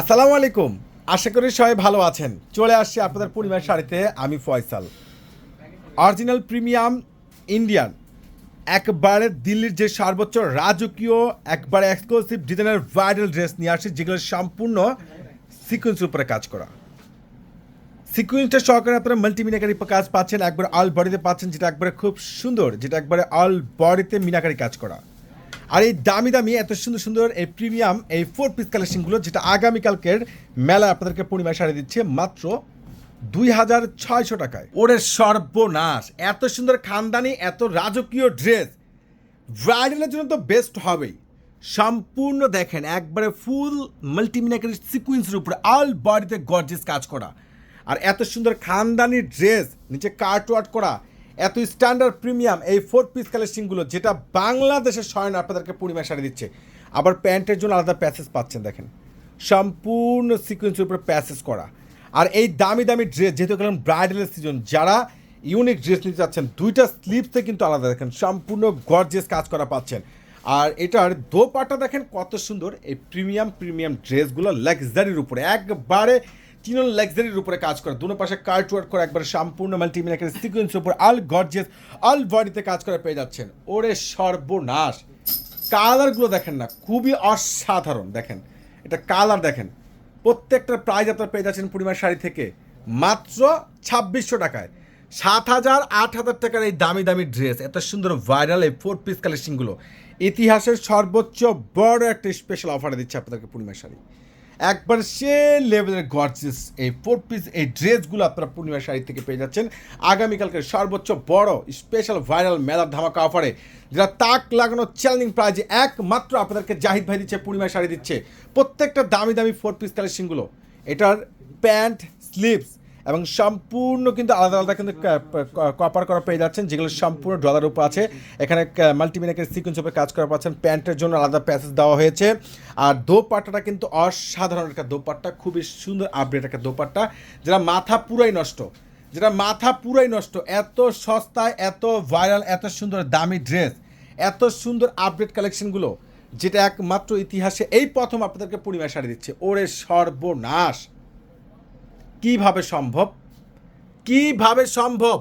আসসালামু আলাইকুম। আশা করি সবাই ভালো আছেন। চলে আসছি আপনাদের পরিবার শাড়িতে, আমি ফয়সাল। Original premium Indian. একবারে দিল্লির যে সর্বোচ্চ রাজকীয়, একবারে এক্সক্লুসিভ ডিজাইনের ভাইরাল ড্রেস নিয়ে আসছি, যেগুলো সম্পূর্ণ সিকোয়েন্সের উপরে কাজ করা। সিকুয়েন্সটা সহকারে আপনারা মাল্টিমিনাকারি কাজ পাচ্ছেন, একবার অল বডিতে পাচ্ছেন, যেটা একবারে খুব সুন্দর, যেটা একবারে অল বডিতে মিনাকারি কাজ করা। আর এই দামি দামি, এত সুন্দর সুন্দর এই প্রিমিয়াম এই ফোর পিস কালেকশনগুলো যেটা আগামীকালকের মেলা আপনাদেরকে পূর্ণিমা সাড়ে দিচ্ছে মাত্র দুই হাজার ছয়শো টাকায়। ওরে সর্বনাশ! এত সুন্দর খানদানি, এত রাজকীয় ড্রেস ব্রাইডালের জন্য তো বেস্ট হবেই। সম্পূর্ণ দেখেন, একবারে ফুল মাল্টিমিনাকারি সিকুয়েন্সের উপরে অল বডিতে গর্জেস কাজ করা। আর এত সুন্দর খানদানি ড্রেস নিচে কার্ট ওয়ার্ট করা এত স্ট্যান্ডার্ড প্রিমিয়াম এই ফোর পিস কালেকশনগুলো যেটা বাংলাদেশের স্বয়ন আপনাদেরকে পূর্ণিমা সারি দিচ্ছে। আবার প্যান্টের জন্য আলাদা প্যাসেজ পাচ্ছেন দেখেন। সম্পূর্ণ সিকুয়েন্সের উপরে প্যাসেজ করা। আর এই দামি দামি ড্রেস যেহেতু গেলাম ব্রাইডালের সিজন যারা ইউনিক ড্রেস নিতে চাচ্ছেন, দুইটা স্লিপসে কিন্তু আলাদা দেখেন, সম্পূর্ণ গর্জেস কাজ করা পাচ্ছেন। আর এটার দোপাটা দেখেন কত সুন্দর, এই প্রিমিয়াম প্রিমিয়াম ড্রেসগুলো লাক্সারির উপরে, একবারে চিনল লাক্সারির উপরে কাজ করে। দুনো পাশে কার্ট ওয়ার্ক করে, একবারে সম্পূর্ণ মাল্টিমিনাকের সিকুয়েন্সের উপর আল গর্জেস আল বডিতে কাজ করে পেয়ে যাচ্ছেন। ওরে সর্বনাশ। কালারগুলো দেখেন না, খুবই অসাধারণ, দেখেন। এটা কালার দেখেন। প্রত্যেকটা প্রাইজ আপনার পেয়ে যাচ্ছেন পূর্ণিমার শাড়ি থেকে। মাত্র ছাব্বিশশো টাকায়। সাত হাজার আট হাজার টাকার এই দামি দামি ড্রেস এত সুন্দর ভাইরাল এই ফোর পিস কালেকশনগুলো ইতিহাসের সর্বোচ্চ বড় একটা স্পেশাল অফারে দিচ্ছে আপনাদেরকে পূর্ণিমার শাড়ি। একবার সে লেভেলের গর্জেস এই ফোর পিস এই ড্রেসগুলো আপনারা পূর্ণিমা শাড়ি থেকে পেয়ে যাচ্ছেন। আগামীকালকে সর্বোচ্চ বড় স্পেশাল ভাইরাল মেলার ধামাকা অফারে যেটা তাক লাগানো চ্যালেঞ্জিং প্রাইজে একমাত্র আপনাদেরকে জাহিদ ভাই দিচ্ছে পূর্ণিমা শাড়ি দিচ্ছে। প্রত্যেকটা দামি দামি ফোর পিস কালেকশনগুলো এটার প্যান্ট স্লিভস এবং সম্পূর্ণ কিন্তু আলাদা আলাদা কিন্তু কপার করা পেয়ে যাচ্ছেন, যেগুলো সম্পূর্ণ ডলার উপর আছে। এখানে মাল্টিমিনাকের সিকুয়েন্স উপরে কাজ করা পাচ্ছেন। প্যান্টের জন্য আলাদা প্যাসেজ দেওয়া হয়েছে। আর দোপাট্টাটা কিন্তু অসাধারণ একটা দোপাট্টা, খুবই সুন্দর আপডেট একটা দোপাট্টা, যেটা মাথা পুরাই নষ্ট। যেটা মাথা পুরাই নষ্ট। এত সস্তায়, এত ভাইরাল এত সুন্দর দামি ড্রেস এত সুন্দর আপডেট কালেকশনগুলো যেটা একমাত্র ইতিহাসে এই প্রথম আপনাদেরকে পূর্ণিমা শাড়ি দিচ্ছে। ওরে সর্বনাশ! কীভাবে সম্ভব? কীভাবে সম্ভব?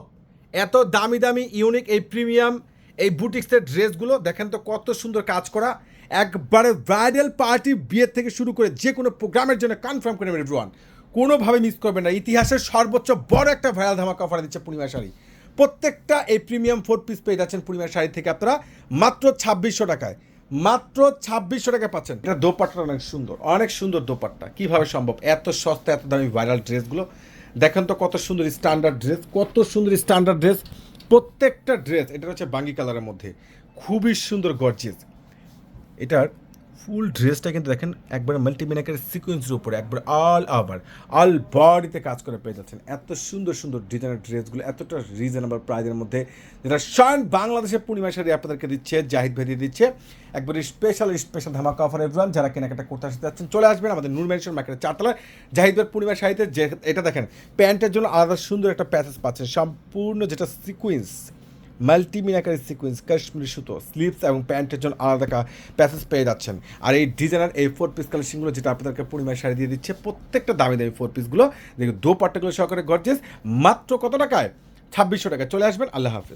এত দামি দামি ইউনিক এই প্রিমিয়াম এই বুটিক্সের ড্রেসগুলো দেখেন তো কত সুন্দর কাজ করা। একবারে ভাইরাল পার্টি বিয়ের থেকে শুরু করে যে কোনো প্রোগ্রামের জন্য কনফার্ম করে নেবেন এভরিওয়ান কোনোভাবে মিস করবেন না। ইতিহাসের সর্বোচ্চ বড় একটা ভাইরাল ধামাকা অফার দিচ্ছে পূর্ণিমা শাড়ি। প্রত্যেকটা এই প্রিমিয়াম ফোর পিস পেয়ে যাচ্ছেন পূর্ণিমা শাড়ি থেকে আপনারা মাত্র ছাব্বিশশো টাকায়। মাত্র ছাব্বিশশো টাকা পাচ্ছেন। এটা দোপাট্টা অনেক সুন্দর অনেক সুন্দর দোপাট্টা। কীভাবে সম্ভব? এত সস্তা, এত দামি ভাইরাল ড্রেসগুলো। দেখেন তো কত সুন্দর স্ট্যান্ডার্ড ড্রেস কত সুন্দর স্ট্যান্ডার্ড ড্রেস প্রত্যেকটা ড্রেস এটা হচ্ছে বাঙ্গি কালারের মধ্যে। খুবই সুন্দর গর্জিয়াস এটার ফুল ড্রেসটা কিন্তু দেখেন একবার মাল্টিমিনাকের সিকুয়েন্সের উপরে, একবার অল ওভার অল বডিতে কাজ করে পেয়ে যাচ্ছেন। এত সুন্দর সুন্দর ডিজাইনের ড্রেসগুলো এতটা রিজনেবল প্রাইজের মধ্যে যেটা স্বয়ং বাংলাদেশের পূর্ণিমা শাড়ি আপনাদেরকে দিচ্ছে, জাহিদ ভাই দিচ্ছে। একবার স্পেশাল স্পেশাল ধামাকা অফার এভরান যারা কেনাকাটা করতে আসতে যাচ্ছেন, চলে আসবেন আমাদের নূর মেনশন মার্কেটের চারতলায়। জাহিদ ভাই পূর্ণিমা শাড়িতে যে, এটা দেখেন, প্যান্টের জন্য আলাদা সুন্দর একটা প্যাসেজ পাচ্ছেন, সম্পূর্ণ যেটা সিকুয়েন্স মাল্টিমিনাকারি সিকুয়েন্স, কাশ্মীরি সুতো স্লিপস এবং প্যান্টের জন্য আলাদা প্যাসেজ পেয়ে যাচ্ছেন। আর এই ডিজাইনার এই ফোর পিস কালেকশনগুলো যেটা আপনাদেরকে পূর্ণিমায় শাড়ি দিয়ে দিচ্ছে, প্রত্যেকটা দামি দামি ফোর পিসগুলো দেখুন দো পার্টিগুলো সহকারে গর্জেস মাত্র কত টাকায়? ছাব্বিশশো টাকায়। চলে আসবেন। আল্লাহ হাফিজ।